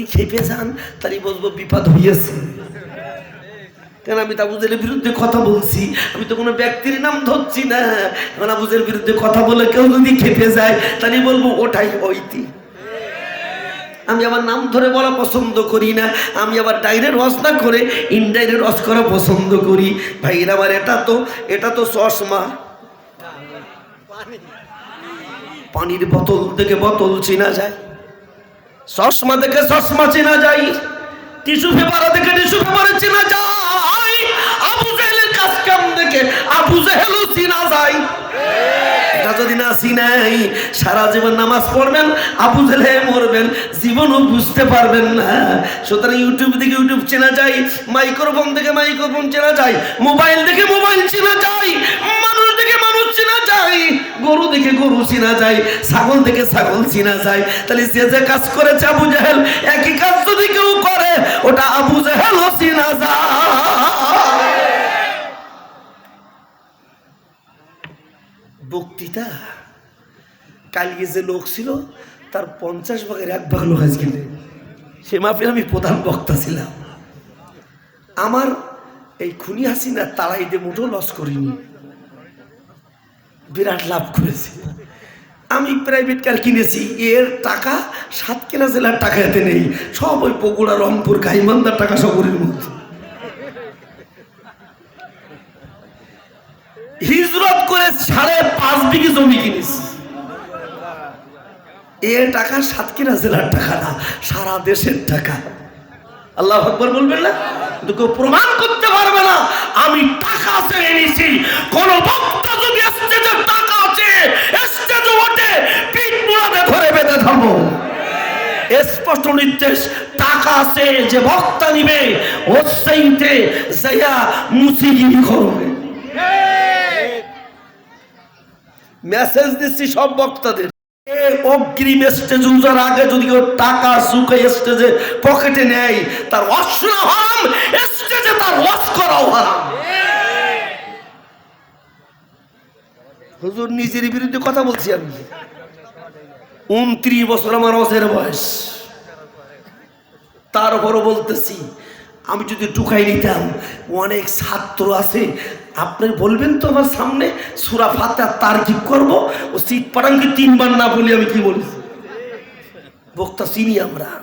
যদি খেপে যান, তাহলে বলব বিপদ হইয়াছে। কেন আমি তো আবুজের বিরুদ্ধে কথা বলছি? আমি তো কোনো ব্যক্তির নাম ধরছি না। এখন আবুজের বিরুদ্ধে কথা বলে কেউ যদি খেপে যায়, তাহলে বলব ওটাই হইতি আমি আবার নাম ধরে বলা পছন্দ করি না। আমি আবার ডাইরেক্ট রস না করে ইনডাইরেক্ট রস করা পছন্দ করি। ভাইর আমার এটা তো এটা তো চশমা। পানির বোতল থেকে বোতল চেনা যায়। চশমা দেখে চশমা চেনা যায়, টিস্যু পেপার দেখে টিস্যু পেপার চেনা যায়, আবু জাহেলের কাজ কাম দেখে আবু জাহেলও চেনা যায়। এটা যদি না চিনাই, সারা জীবন নামাজ পড়বেন, আবু জেলে মরবেন, জীবনও বুঝতে পারবেন না। সুতরাং ইউটিউব থেকে ইউটিউব চেনা যায়, মাইক্রোফোন থেকে মাইক্রোফোন চেনা যায়, মোবাইল দেখে মোবাইল চেনা যায় যায়, গরু দেখে গরু চেনা যায়, ছাগল দেখে ছাগল চেনা যায়। তাহলে যে যে কাজ করেছে আবু জাহেল, একই কাজ যদি কেউ করে, ওটা আবু জাহেলও চেনা যায়। বক্তৃতা? কালকে যে লোক ছিল, তার পঞ্চাশ ভাগের এক ভাগ লোক আজকে সে মাফির আমি প্রধান বক্তা ছিলাম। আমার এই খুনি হাসিনা দিয়ে মুঠো লস করিনি। বিরাট লাভ করেছি। আমি প্রাইভেট কার কিনেছি, এর টাকা সাতক্ষীরা জেলার টাকা এতে নেই। সব ওই বগুড়া রংপুর গাইমান্দার টাকা সবরের মধ্যে। হিজরত করে সাড়ে পাঁচ জমি কিনেছি। এ টাকা সাতক্ষীরা জেলার টাকা না, সারা দেশের টাকা। আল্লাহ আকবর বলবেন না? প্রমাণ করতে পারবে না। আমি টাকা চেয়ে নিছি কোন মুড়াতে ধরে বেঁধে থামো। স্পষ্ট নির্দেশ, টাকা আছে, যে বক্তা নিবে মুসিগিরি করবে। মেসেজ দিচ্ছি সব বক্তাদের। অগ্রিম স্টেজ উজার আগে যদি টাকা সুখে স্টেজে পকেটে নেয়, তার অশ্ন হারাম, স্টেজে তার ওয়াশ করাও হারাম। হুজুর নিজের বিরুদ্ধে কথা বলছি আমি। উনত্রিশ বছর আমার অজের বয়স। তারপরও বলতেছি, আমি যদি ঢুকাই নিতাম, অনেক ছাত্র আছে, আপনি বলবেন তো আমার সামনে, সুরা ফাতা তার কি করব, ও শীত পাটাঙ্গি তিনবার না বলি আমি কি বলি? বক্তা চিনি আমরা।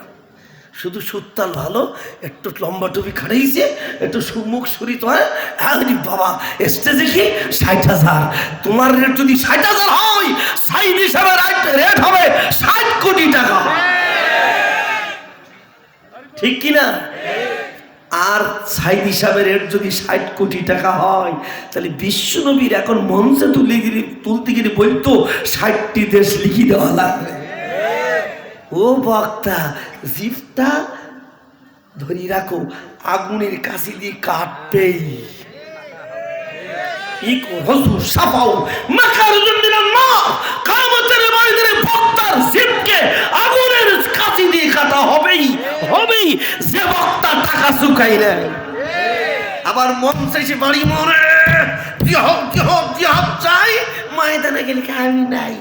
শুধু সুত্তাল ভালো, একটু লম্বা টুপি খাড়াইছে, একটু সুমুখ সুরিত হয় আরে বাবা স্টেজে কি? ষাট হাজার। তোমার রেট যদি ষাট হাজার হয় সাইড হিসাবে রেট হবে ষাট কোটি টাকা। ঠিক কিনা আর সাইড হিসাবে রেট যদি ষাট কোটি টাকা হয়, তাহলে বিশ্বনবীর এখন মঞ্চে তুলে গিয়ে তুলতে গিয়ে বলতো, ষাটটি দেশ লিখি দেওয়া লাগবে। ও বক্তা, জিপটা ধরি রাখো, আগুনের কাছে দিয়ে কাটবেই আগুনের কাটা হবেই হবেই বক্তা টাকা নেয় আবার মঞ্চে এসে বাড়ি মরে জিহব জিহব জিহব চাই গেলে কি আমি নাই।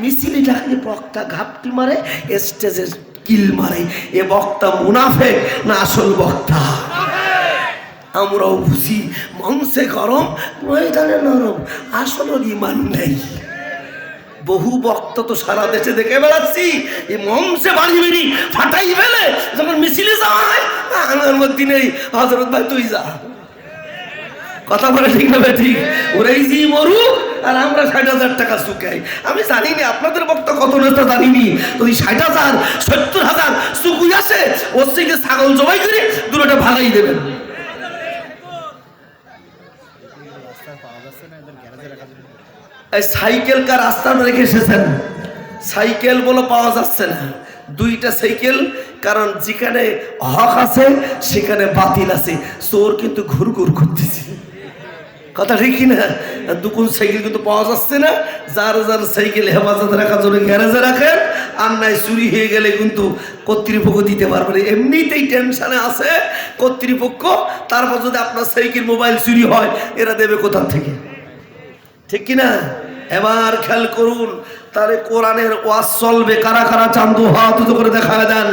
মিছিলে ডাকলে বক্তা ঘাপটি মারে স্টেজে কিল মারে। এ বক্তা মুনাফে না আসল বক্তা। আমরাও বুঝি মঞ্চে গরম, ময়দানে নরম আসল ইমান নেই। বহু বক্তা তো সারা দেশে দেখে বেড়াচ্ছি এই মঞ্চে বাড়ি বেরি ফাটাই ফেলে, যখন মিছিলে যায় আমার মধ্যে নেই হজরত ভাই তুই যা। কথা বলে ঠিক না ঠিক? ওরাই জি মরু আর আমরা ষাট হাজার টাকা চুকাই আমি জানি না আপনাদের বক্তা কত নেতা জানিনি? যদি ষাট হাজার, সত্তর হাজার চুকুই আছে ওর থেকে ছাগল জবাই করে দুটোটা ভাড়াই দেবেন। সাইকেল কার রাস্তাটা রেখে এসেছেন? সাইকেল বলে পাওয়া যাচ্ছে না। দুইটা সাইকেল, কারণ যেখানে হক আছে, সেখানে বাতিল আছে। চোর কিন্তু ঘুর ঘুর করতেছে। কথা ঠিক না? দুকুন সাইকেল কিন্তু পাওয়া যাচ্ছে না। যার যার সাইকেল হেফাজত রাখার জন্য গ্যারেজে রাখেন, আর নাই চুরি হয়ে গেলে কিন্তু কর্তৃপক্ষ দিতে পারবে না। এমনিতেই টেনশনে আছে কর্তৃপক্ষ। তারপর যদি আপনার সাইকেল, মোবাইল চুরি হয়, এরা দেবে কোথা থেকে? ঠিক কিনা এবার খেয়াল করুন, তাহলে কোরআনের ওয়াজ চলবে। কারা কারা চান্দু হাত উঁচু করে দেখা দেন?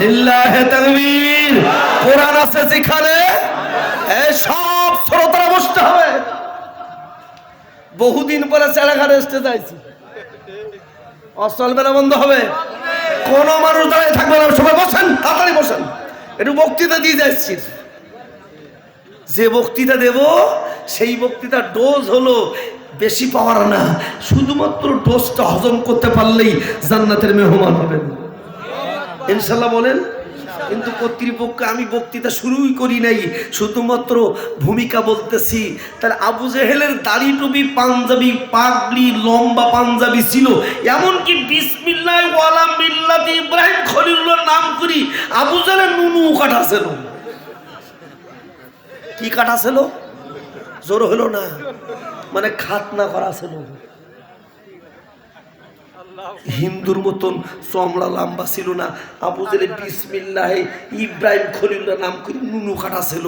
লিল্লাহে তাকবীর। কোরআন আছে যেখানে? এই শ্রোতারা বসতে হবে। বহুদিন পরে চেড়াঘাটে এসতে চাইছি। চলবে না বন্ধ হবে। কোন মানুষ দাঁড়িয়ে থাকবে না। সবাই বসেন, তাড়াতাড়ি বসেন। একটু বক্তৃতা দিয়ে যাচ্ছি। যে বক্তৃতা দেব, সেই বক্তৃতার ডোজ হলো বেশি পাওয়ার না। শুধুমাত্র ডোজটা হজম করতে পারলেই জান্নাতের মেহমান হবেন। ইনশাল্লাহ বলেন কিন্তু কর্তৃপক্ষ আমি বক্তৃতা শুরুই করি নাই। শুধুমাত্র ভূমিকা বলতেছি, তার আবু জেহেলের দাড়ি টুপি পাঞ্জাবি, পাগড়ি, লম্বা পাঞ্জাবি ছিল। এমনকি বিসমিল্লাহ ওয়ালাম ইব্রাহিম খলিলুল্লাহ নাম করি আবু জেহেলের নুনু কাটা ছিল কি কাটা ছিল জোর হলো না। মানে খাতনা করা ছিল হিন্দুর মতন চমড়া লম্বা ছিল না। আবু জেলে বিসমিল্লাহ ইব্রাহিম খলিল্লা নাম করে নুনু কাটা ছিল।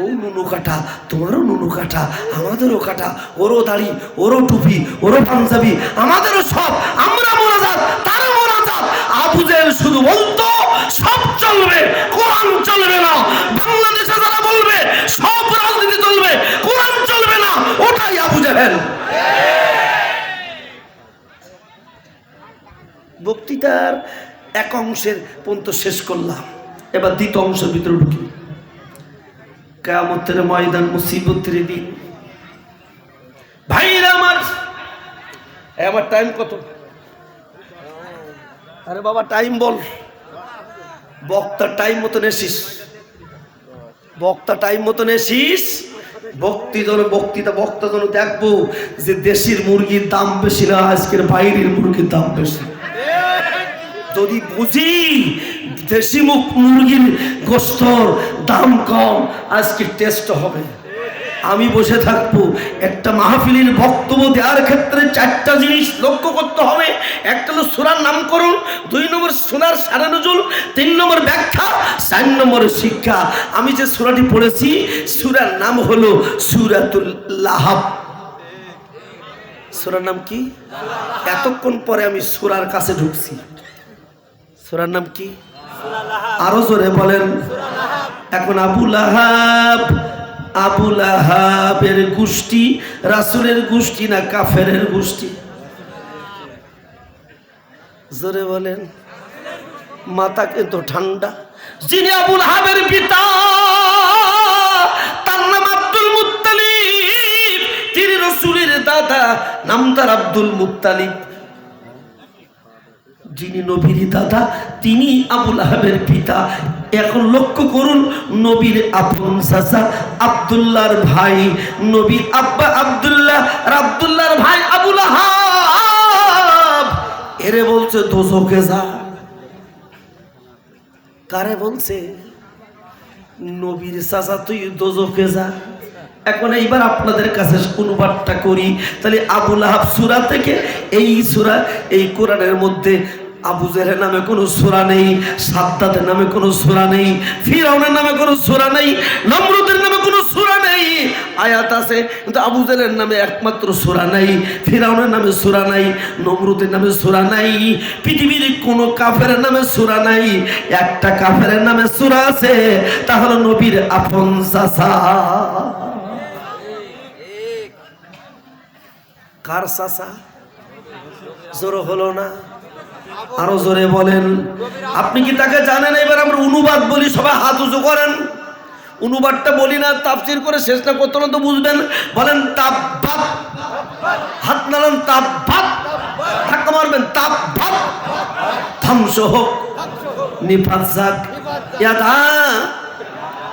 ও নুনু কাটা, তোমারও নুনু কাটা, আমাদেরও কাটা। ওরও দাড়ি, ওরও টুপি, ওরও পাঞ্জাবি, আমাদেরও সব। আমরা মোনাজাত, তারও মোনাজাত। আবু জেল শুধু বলতো, সব চলবে, কোরআন চলবে না। বাংলাদেশে যারা বলবে, সব রাজনীতি চলবে, কোরআন চলবে না। ওটাই আবু জাহেল। বক্তৃতার এক অংশের পর্যন্ত শেষ করলাম। এবার দ্বিতীয় অংশের ভিতরে ঢুকি। কেয়ামতের ময়দান মুসিবতের দিন ভাইরা আমার আমার টাইম কত? আরে বাবা টাইম বল। বক্তা টাইম মতন এসিস। বক্তা টাইম মতন এসিস। বক্তি জন বক্তৃতা, বক্তা জন দেখব যে দেশির মুরগির দাম বেশি না, আজকের বাইরের মুরগির দাম বেশি। যদি বুঝি দেশি মুখ মুরগির গোস্তর দাম কম, আজকে টেস্ট হবে। আমি বসে থাকব, একটা মাহফিলের বক্তব্য দেওয়ার ক্ষেত্রে চারটা জিনিস লক্ষ্য করতে হবে। একটা হলো সুরার নামকরণ দুই নম্বর সোনার সারা নজুল তিন নম্বর ব্যাখ্যা, চার নম্বর শিক্ষা। আমি যে সুরাটি পড়েছি, সুরার নাম হলো সুরাতুল লাহাব। সুরার নাম কি? এতক্ষণ পরে আমি সুরার কাছে ঢুকছি। সুরার নাম কি? আরও জোরে বলেন। এখন আবুল আহাব আবুল আহাবের গোষ্ঠী রাসুলের গোষ্ঠী না কাফেরের গোষ্ঠী? জোরে বলেন। মাথা কিন্তু ঠান্ডা। যিনি আবুল আহাবের পিতা তার নাম আব্দুল মুত্তালিব। তিনি রসুলের দাদা নাম তার আব্দুল মুত্তালিব। যিনি নবীর দাদা, তিনি আবুল আহাবের পিতা। এখন লক্ষ্য করুন, নবীর আপন চাচা আব্দুল্লাহর ভাই নবীর আব্বা আব্দুল্লাহ, আর আব্দুল্লাহর ভাই আবুল আহাব। এরে বলছে দোজকে যা। কারে বলছে? নবীর চাচা, তুই দোজকে যা। এখন এইবার আপনাদের কাছে অনুবাদটা করি। তাহলে আবুল আহাব সুরা থেকে এই সুরা, এই কোরআনের মধ্যে আবু জেহের নামে কোনো সুরা নেই, সাদ্দাতের নামে কোনো সুরা নেই, ফিরাউনের নামে কোনো সুরা নেই, নমরুদের নামে কোনো সুরা নেই। আয়াত আছে, কিন্তু আবু জেলের নামে একমাত্র সুরা নাই, ফিরাউনের নামে সুরা নাই, নমরুদের নামে সুরা নাই, পৃথিবীর কোনো কাফের নামে সুরা নাই, একটা কাফের নামে সুরা আছে তাহলে নবীর আপন চাচা। কার চাচা? জোর হলো না? আরও জোরে বলেন। আপনি কি তাকে জানেন? এবার আমরা অনুবাদ বলি, সবাই হাত উঁচু করেন। অনুবাদটা বলি না, তাফসির করে শেষ না করতে তো বুঝবেন। বলেন তাব্বাত হাত নাড়ান তাব্বাত ধাক্কা মারবেন তাব্বাত ধ্বংস হোক। নিপাত যাক। ইয়াদা।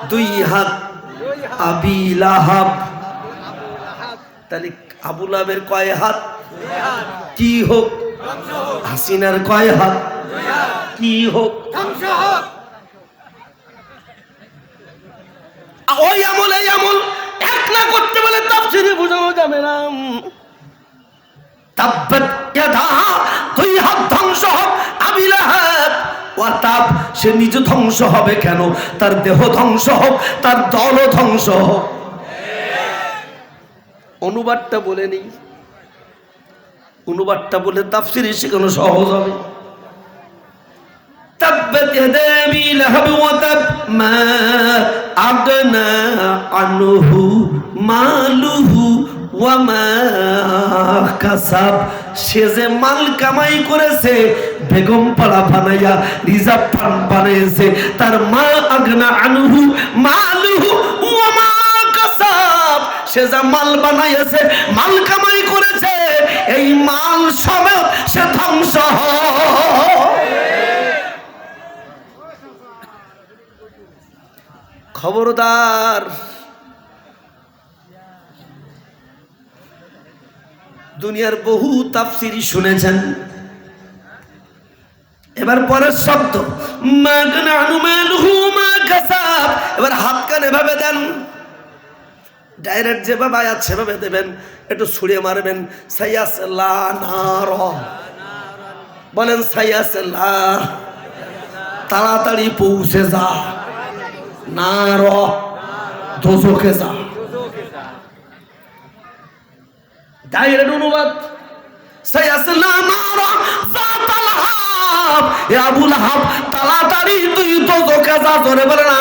দুই হাত। আবি তাহলে আবুল আবের কয় হাত? কি হোক। হাসিনার কয় হাত? কি হোক। ওই আমল, এই আমল এক না করতে বলে তাফসিরে বোঝানো যাবে না। তাব্বাত ইয়াদা দুই হাত ধ্বংস হোক আবি লাহাব ওয়াতাব সে নিজে ধ্বংস হবে কেন? তার দেহ ধ্বংস হোক, তার দলও ধ্বংস হোক। অনুবাদটা বলে নেই। অনুবাদটা বলে তাফসির শেখানো সহজ হবে تبت يدا ابي لهب وتب ما اغنى عنه ماله ওয়ামা কাসাব সে যে মাল কামাই করেছে বেগম পাড়া বানাইয়া রিজার্ভ ফান্ড বানিয়েছে তার মা আগনা আনুহু মালুহু ওয়ামা কাসাব সে যা মাল বানাইয়াছে মাল কামাই করেছে এই মাল সমেত সে ধ্বংস খবরদার। দুনিয়ার বহু তাফসিরি শুনেছেন। এবার পরের শব্দ। এবার হাত কান এভাবে দেন। ডাইরেক্ট যেভাবে আয়াত সেভাবে দেবেন, একটু ছুড়ে মারবেন সাইয়াস বলেন সাইয়াস তাড়াতাড়ি পৌঁছে যা। নার যা। ডাইরেক্ট অনুবাদ হাব। তাড়াতাড়ি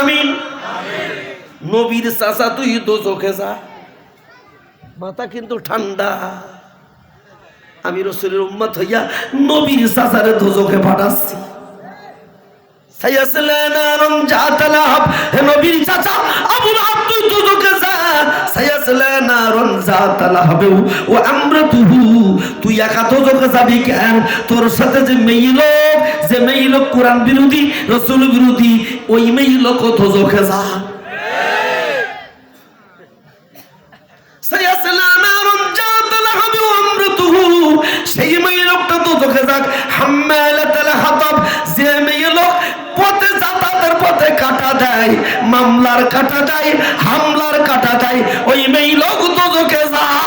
আমিন। নবীর চাচা তুই দোজখে যা। মাথা কিন্তু ঠান্ডা। আমি রসুলের উম্মত হইয়া নবীর চাচারে দোজখে পাঠাচ্ছি। তুই একা দোজখে যাবি কেন? তোর সাথে যে মেয়ে যে মেয়ে কোরআন বিরোধী, রসুল বিরোধী, ওই মেয়ে লোক দোজখে যা। লোকটা তো চোখে যাক হাম্মালাতাল হাতাব যে মেয়ে লোক পথে যাতায়াতের পথে কাটা দেয় মামলার কাটা দেয় হামলার কাটা দেয় ওই মেয়ে লোক তো চোখে যায়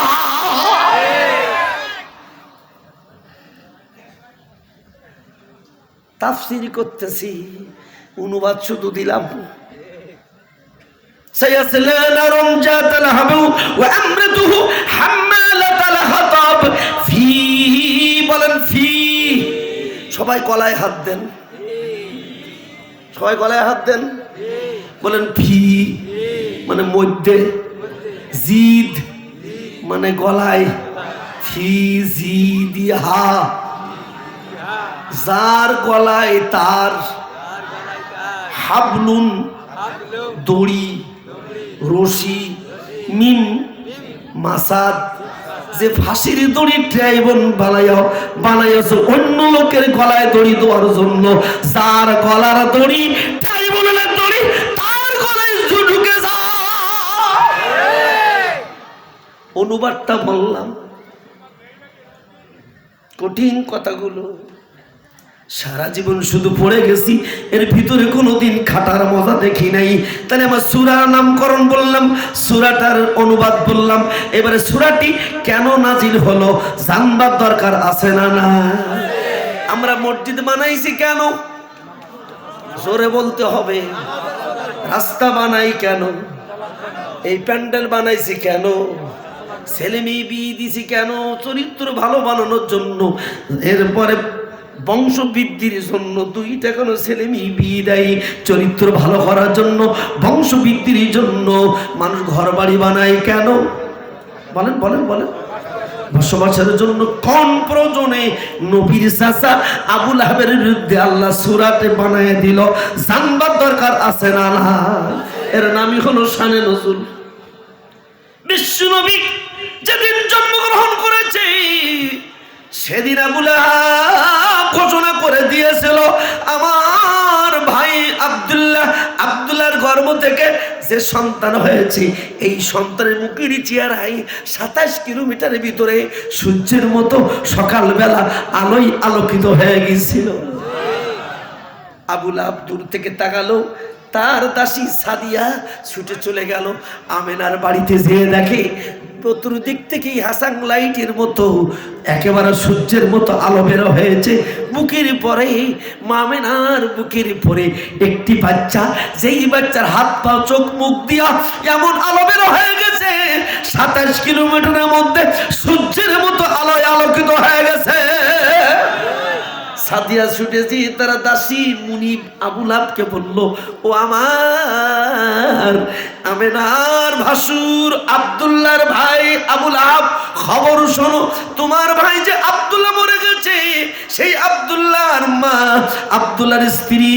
তাফসির করতেছি অনুবাদ শুধু দিলাম سيصلى نارا ذات لهب وامرته حمالة সবাই গলায় হাত দেন। সবাই গলায় হাত দেন। বলেন ফি মানে মধ্যে। জিদ মানে গলায়। ফি, জি হা। যার গলায় তার হাবলুন, দড়ি, রশি, মিন, মাসাদ যে ফাঁসির দড়ি ট্রাইবন বানাইও বানাইছ অন্য লোকের গলায় দড়ি দেওয়ার জন্য। যার গলার দড়ি ট্রাইবনের দড়ি, তার গলায় ঢুকে যা। অনুবাদটা বললাম। কঠিন কথাগুলো। সারা জীবন শুধু পড়ে গেছি, এর ভিতরে কোনোদিন খাটার মজা দেখি নাই। তাহলে আমার সুরার নামকরণ বললাম, সুরাটার অনুবাদ বললাম। এবারে সুরাটি কেন নাজিল হলো, জানবার দরকার আছে না না আমরা মসজিদ বানাইছি কেন? জোরে বলতে হবে। রাস্তা বানাই কেন? এই প্যান্ডেল বানাইছি কেন? ছেলে মেয়ে বিয়ে দিছি কেন? চরিত্র ভালো বানানোর জন্য। এরপরে বংশ বৃদ্ধির জন্য দুইটা কোনো ছেলে মেয়ে বিয়ে দেয়। চরিত্র ভালো করার জন্য বংশ বৃদ্ধির জন্য মানুষ ঘর বাড়ি বানায় কেন? বলেন বলেন বলেন। বসবাসের জন্য কোন প্রয়োজনে নবীর চাচা আবুল আহবের বিরুদ্ধে আল্লাহ সুরাতে বানায় দিল? জানবার দরকার আছে না এর নামই হলো শানে নজরুল বিশ্ব নবী যেদিন জন্মগ্রহণ করেছে সেদিন আবুল ঘোষণা করে দিয়েছিল, আমার ভাই আব্দুল্লাহ, আব্দুল্লাহর গর্ভ থেকে যে সন্তান হয়েছে, এই সন্তানের মুখের চেয়ারাই সাতাশ কিলোমিটারের ভিতরে সূর্যের মতো সকালবেলা আলোয় আলোকিত হয়ে গিয়েছিল। আবুল আব্দুল থেকে তাকালো, তার দাসী সাদিয়া ছুটে চলে গেল, আমেনার বাড়িতে যেয়ে দেখে চতুর্দিক থেকেই হাসান লাইটের মতো, একেবারে সূর্যের মতো আলো বেরো হয়েছে। বুকের পরে মামেনার বুকের পরে একটি বাচ্চা, যেই বাচ্চার হাত পা, চোখ, মুখ দিয়া এমন আলো বেরো হয়ে গেছে। সাতাশ কিলোমিটারের মধ্যে সূর্যের মতো আলোয় আলোকিত হয়ে গেছে। সাদিয়া ছুটে ছুটেছি, তারা দাসী মুনিব আবুল আবকে বলল, ও আমার আমেনার ভাসুর আব্দুল্লাহর ভাই আবুল আব খবর শোনো, তোমার ভাই যে আব্দুল্লাহ মরে গেছে, সেই আব্দুল্লাহর মা, আব্দুল্লাহর স্ত্রী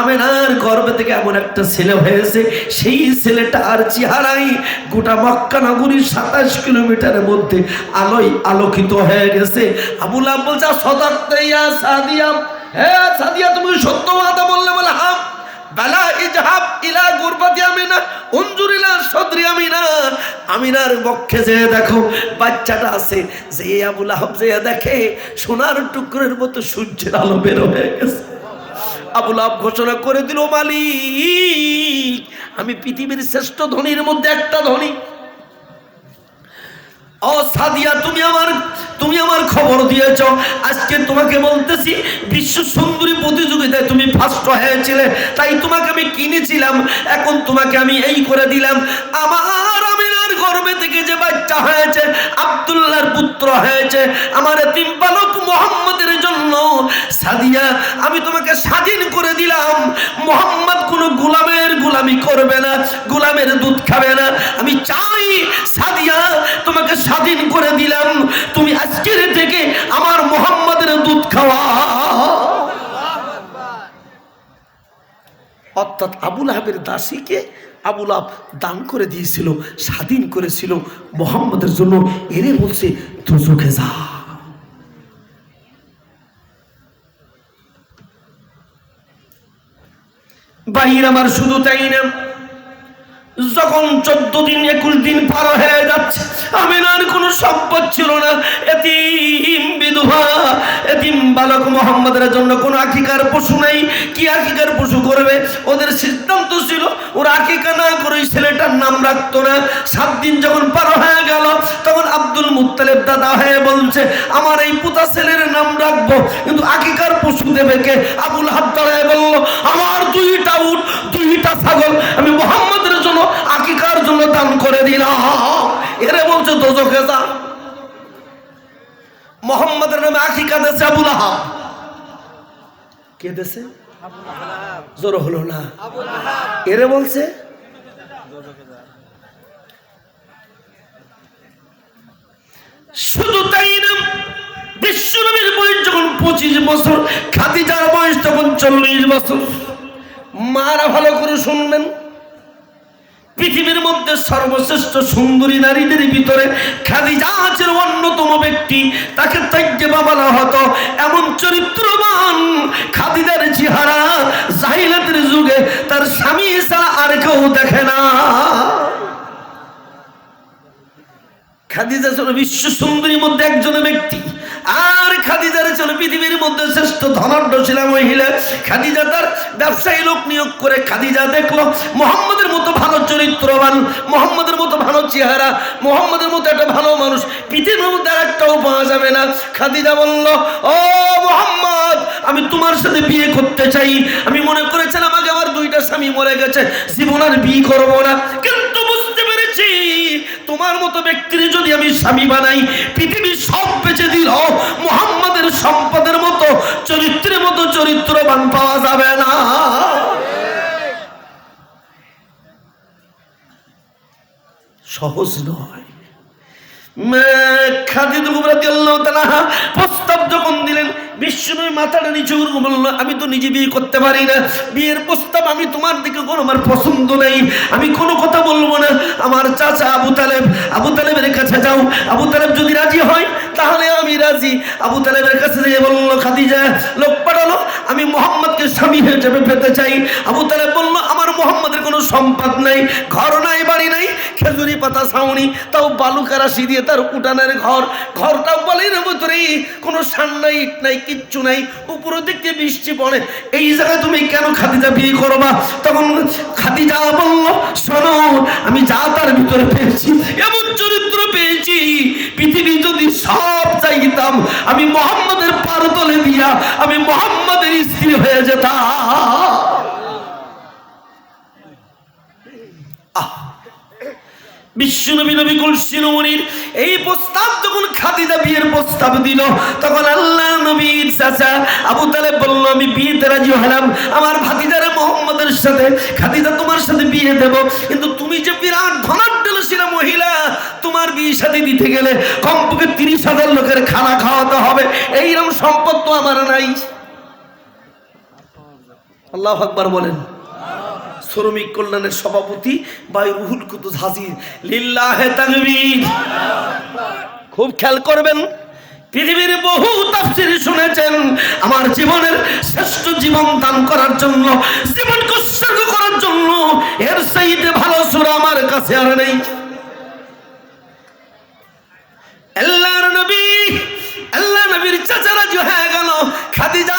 আমেনার গর্ভে থেকে এমন একটা ছেলে হয়েছে, সেই ছেলেটা আর চেহারাই গোটা মক্কা নগরীর সাতাশ কিলোমিটারের মধ্যে আলোয় আলোকিত হয়ে গেছে। আবুল আব বলছে সদাত্তাইয়া হ্যাঁ সাদিয়া, তুমি সত্য কথা বললে বলে হাম। বেলা ইজহাব ইলা আমিনা উনজুর ইলা সদরি আমিনা। আমিনার বক্ষে যে দেখো, বাচ্চাটা আছে, যে আবুল আহব যে দেখে, সোনার টুকরের মতো সূর্যের আলো বের হয়ে গেছে। আবুল আব ঘোষণা করে দিল, মালিক, আমি পৃথিবীর শ্রেষ্ঠ ধনীর মধ্যে একটা ধনী। ও সাদিয়া, তুমি আমার তুমি আমার খবর দিয়েছ। আজকে তোমাকে বলতেছি, বিশ্ব সুন্দরী প্রতিযোগিতায় তুমি ফার্স্ট হয়েছিলে। তাই তোমাকে আমি কিনেছিলাম, এখন তোমাকে আমি এই করে দিলাম। আমার বাচ্চা হয়েছে, আব্দুল্লাহর পুত্র হয়েছে। আমার তিন বালক মোহাম্মদের জন্য সাদিয়া, আমি তোমাকে স্বাধীন করে দিলাম। মোহাম্মদ কোনো গোলামের গোলামি করবে না, গোলামের দুধ খাবে না। আমি চাই সাদিয়া, তোমাকে স্বাধীন করে দিলাম। তুমি আজকের থেকে আমার মোহাম্মদের দুধ খাওয়া অর্থাৎ আবুল আহাবের দাসীকে আবুল আব দান করে দিয়েছিল, স্বাধীন করেছিল মোহাম্মদের জন্য। এরে বলছে দুজকে যা। বাহির আমার শুধু তাই না যখন চোদ্দ দিন, একুশ দিন পার হয়ে যাচ্ছে, আমিনার কোনো সম্পদ ছিল না। এতিম বিধবা, এতিম বালক মোহাম্মদের জন্য কোনো আকিকার পশু নাই। কি আকিকার পশু করবে? ওদের সিদ্ধান্ত ছিল, ওরা আকিকা না করে ছেলেটার নাম রাখতো না। সাত দিন যখন পার হয়ে গেল, তখন আব্দুল মুত্তালেব দাদা হয়ে বলছে, আমার এই পুতা ছেলের নাম রাখব, কিন্তু আকিকার পশু দেবে কে? আবুল হাত দাঁড়ায় বলল আমার দুইটা উট দুইটা ছাগল আমি মোহাম্মদের জন্য আকিকার জন্য দান করে দিলাম এরে বলছে দোজকে যা মোহাম্মদের নামে আকিকা দেশে আবুল আহাব দেশে জোর হলো না। এরে বলছে, শুধু তাই না, বিশ্বনবীর বয়স যখন পঁচিশ বছর, খাদিজার বয়স তখন চল্লিশ বছর, মারা ভালো করে শুনবেন। পৃথিবীর মধ্যে সর্বশ্রেষ্ঠ সুন্দরী নারীদের ভিতরে খাদিজা আছেন অন্যতম ব্যক্তি। তাকে তাজ্জেবা বলা হতো। এমন চরিত্রবান খাদিজার চেহারা জাহিলাতের যুগে তার স্বামী ছাড়া আর কেউ দেখে না। খাদিজা ছিল বিশ্ব সুন্দরীর মধ্যে একজন ব্যক্তি। আর খাদিজার ছিল পৃথিবীর মধ্যে শ্রেষ্ঠ ধনাঢ্য ধনাঢ্যশীলা মহিলা। খাদিজা তার ব্যবসায়ী লোক নিয়োগ করে খাদিজা দেখল। মোহাম্মদের মতো ভালো চরিত্রবান, মোহাম্মদের মতো ভালো চেহারা, মোহাম্মদের মতো একটা ভালো মানুষ, পৃথিবীর মধ্যে আর একটাও পাওয়া যাবে না। খাদিজা বলল, ও মোহাম্মদ, আমি তোমার সাথে বিয়ে করতে চাই। আমি মনে করেছিলাম আগে আমার দুইটা স্বামী মরে গেছে, জীবন আর বিয়ে করব না। কিন্তু তোমার মতো ব্যক্তির যদি আমি স্বামী বানাই, পৃথিবীর সব বেঁচে দিল, মোহাম্মদের সম্পদের মতো, চরিত্রের মতো চরিত্রবান পাওয়া যাবে না। সহজ নয়। খাদিদ প্রস্তাব যখন দিলেন বিশ্বনবী মাথাটা নিচে করব বলল, আমি তো নিজে বিয়ে করতে পারি না। বিয়ের প্রস্তাব আমি তোমার দিকে কোনো আমার পছন্দ নেই। আমি কোনো কথা বলব না। আমার চাচা আবু তালেব, আবু তালেবের কাছে যাও। আবু তালেব যদি রাজি হয় তাহলে আমি রাজি। আবু তালেবের কাছে যেয়ে বলল, খাদিজা লোক পাঠালো আমি মোহাম্মদকে স্বামী হিসেবে পেতে চাই। আবু তালেব বলল, আমার মোহাম্মদের কোনো সম্পদ নাই, ঘর নাই, বাড়ি নাই, খেজুরি পাতা, ছাউনি, তাও বালুকা রাশি দিয়ে তার উঠানের ঘর। ঘরটাও বলেন ভিতরে কোনো সান্না ইট নাই, কিচ্ছু নাই, উপরের দিকে বৃষ্টি পড়ে। এই জায়গায় তুমি কেন খাদিজা বিয়ে করবা? তখন খাদিজা বলল, শোনো, আমি যা তার ভিতরে পেয়েছি, এমন চরিত্র পেয়েছি। পৃথিবী যদি সব চাইতাম, আমি মোহাম্মদের পারতলে দিয়া আমি মোহাম্মদের স্ত্রী হয়ে যেতাম। নবী এই প্রস্তাব যখন খাদিজা বিয়ের প্রস্তাব দিল, তখন আল্লাহ নবীর চাচা আবু তালেব বলল, আমি বিয়েতে রাজি হলাম। আমার ভাতিজারে মোহাম্মদের সাথে, খাদিজা তোমার সাথে বিয়ে দেব। কিন্তু তুমি যে বিরাট ধনাঢ্যশীল মহিলা তোমার বিয়ে সাথে দিতে গেলে কমপক্ষে তিরিশ হাজার লোকের খানা খাওয়াতে হবে। এইরকম সম্পদ তো আমার নাই। আল্লাহ আকবার বলেন। শ্রমিক কল্যাণের সভাপতি বাই রুহুল কুতুজ হাজির। লিল্লাহে তাকবীর খুব খেয়াল করবেন, পৃথিবীর বহু তাফসির শুনেছেন, আমার জীবনের শ্রেষ্ঠ জীবন দান করার জন্য জীবনকে উৎসর্গ করার জন্য, এর চাইতে ভালো সুরা আমার কাছে আর নেই। আল্লাহর নবী আল্লাহ নবীর চাচা রাজি হয়ে গেল, খাদিজা,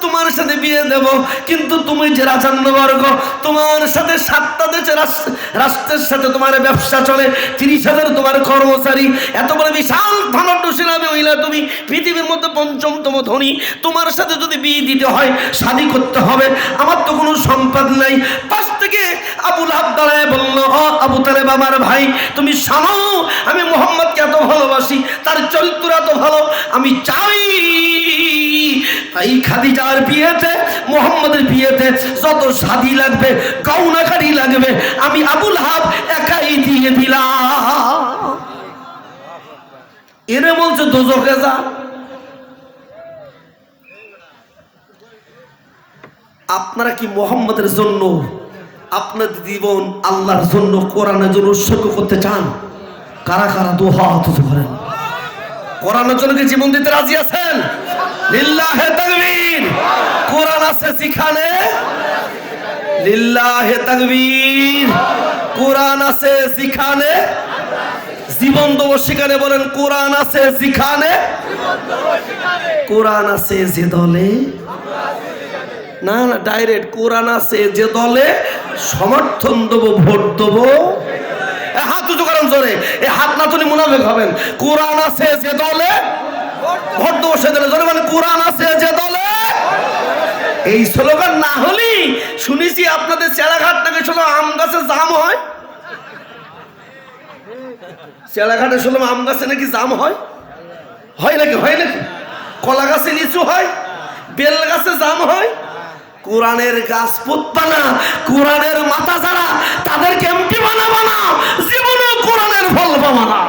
তোমার সাথে বিয়ে দেব। কিন্তু তুমি যে রাজান্ন বর্গ তোমার সাথে সাতটা রাষ্ট্র- রাষ্ট্রের সাথে তোমার ব্যবসা চলে, তিরিশ হাজার তোমার কর্মচারী। এত বড় বিশাল ধনাঢ্যশীল মহিলা তুমি, পৃথিবীর মধ্যে পঞ্চমতম ধনী। তোমার সাথে যদি বিয়ে দিতে হয়, শাদি করতে হবে। আমার তো কোনো সম্পদ নাই। পাশ থেকে আবুল হাব দাঁড়ায় বলল আবু তালেব আমার ভাই, তুমি শোনো, আমি মোহাম্মদকে এত ভালোবাসি, তার চরিত্র এত ভালো, আমি চাই। এই খাদিজার বিয়েতে, মোহাম্মদের বিয়েতে যত শাদি লাগবে গৌনাকারি লাগবে, আমি আবুল হাব একাই দিয়ে দিলাম। এরে বলছে দোজকে যা। আপনারা কি মোহাম্মদের জন্য আপনাদের জীবন আল্লাহর জন্য, কোরআনের জন্য উৎসর্গ করতে চান? কারা কারা দু হাত করেন? কোরআনের জন্য কি জীবন দিতে রাজি আছেন? লিল্লাহে তাকবীর। কোরআন আছে সেখানে লিল্লাহে তাকবীর। কোরআন আছে সেখানে জীবন দেবো সেখানে বলেন, কোরআন আছে যেখানে? কোরআন আছে যে দলে? না না ডাইরেক্ট কোরআন আছে, যে দলে সমর্থন দেবো, ভোট দেবো। হাত উঁচু করেন জোরে, এ হাত না তুলি মুনাফেক হবেন। কোরআন আছে, যে দলে ভোট দেবো, সে দলে। জোরে মানে কোরআন আছে, যে দলে এই স্লোগান না হলেই শুনেছি আপনাদের চেড়াঘাট থেকে শুধু আম গাছে জাম হয়? চেড়াঘাটে শুনলাম আম গাছে নাকি জাম হয়? হয় নাকি হয় নাকি? কলা গাছে লিচু হয়? বেল গাছে জাম হয়? কোরআনের গাছ পুতবা না কোরআনের মাথা ছাড়া তাদেরকে এমপি বানাবা না জীবনে কোরআনের ফল পাবা না।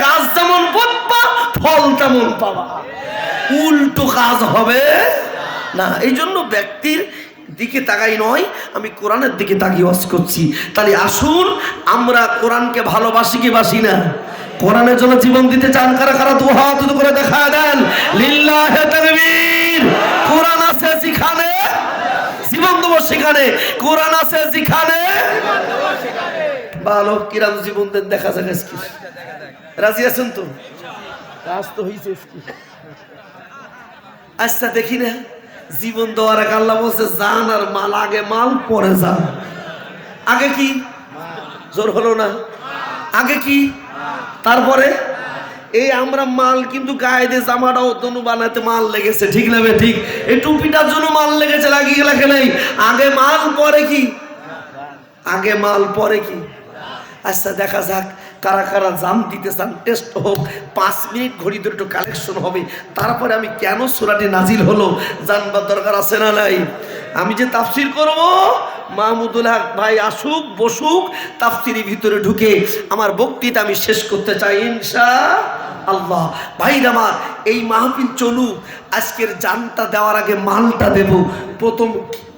গাছ যেমন পুতবা, ফল তেমন পাবা। উল্টো কাজ হবে না। এই জন্য ব্যক্তির দিকে তাকাই নয়, আমি কোরআনের দিকে তাকিয়ে ওয়াজ করছি। তাহলে আসুন, আমরা কোরআনকে ভালোবাসি কি বাসি না? কোরআনের জন্য জীবন দিতে চান কারা কারা? দু হাত করে দেখা দেন। লিল্লাহে তাকবীর কোরআন আছে যেখানে জীবন দেবো সেখানে? কোরআন আছে যেখানে? ভালো কিরাম জীবন দেন দেখা যাক আজকে। রাজি আছেন তো? কাজ তো হয়েছে আচ্ছা দেখি না। জীবন দেওয়ার আগে আল্লাহ বলছে যান আর মাল, আগে মাল, পরে যান আগে কি? জোর হলো না? আগে কি? তারপরে? এই আমরা মাল কিন্তু গায়ে দিয়ে জামাটাও তনু বানাতে মাল লেগেছে, ঠিক না ঠিক? এই টুপিটার জন্য মাল লেগেছে, লাগিয়ে গেলে নেই। আগে মাল পরে কি? আগে মাল পরে কি? আচ্ছা দেখা যাক কারা কারা জাম দিতে চান। টেস্ট হোক, পাঁচ মিনিট ঘড়ি ধরে একটু কালেকশন হবে। তারপরে আমি কেন সুরাটি নাজিল হলো জানবার দরকার আছে না নাই? আমি যে তাফসির করব মাহমুদুল হক ভাই আসুক, বসুক তাফসিরি ভিতরে ঢুকে আমার বক্তৃতা আমি শেষ করতে চাই ইনশা আল্লাহ ভাই আমার, এই মাহফিল চলুক, আজকের জানটা দেওয়ার আগে মালটা দেব। প্রথম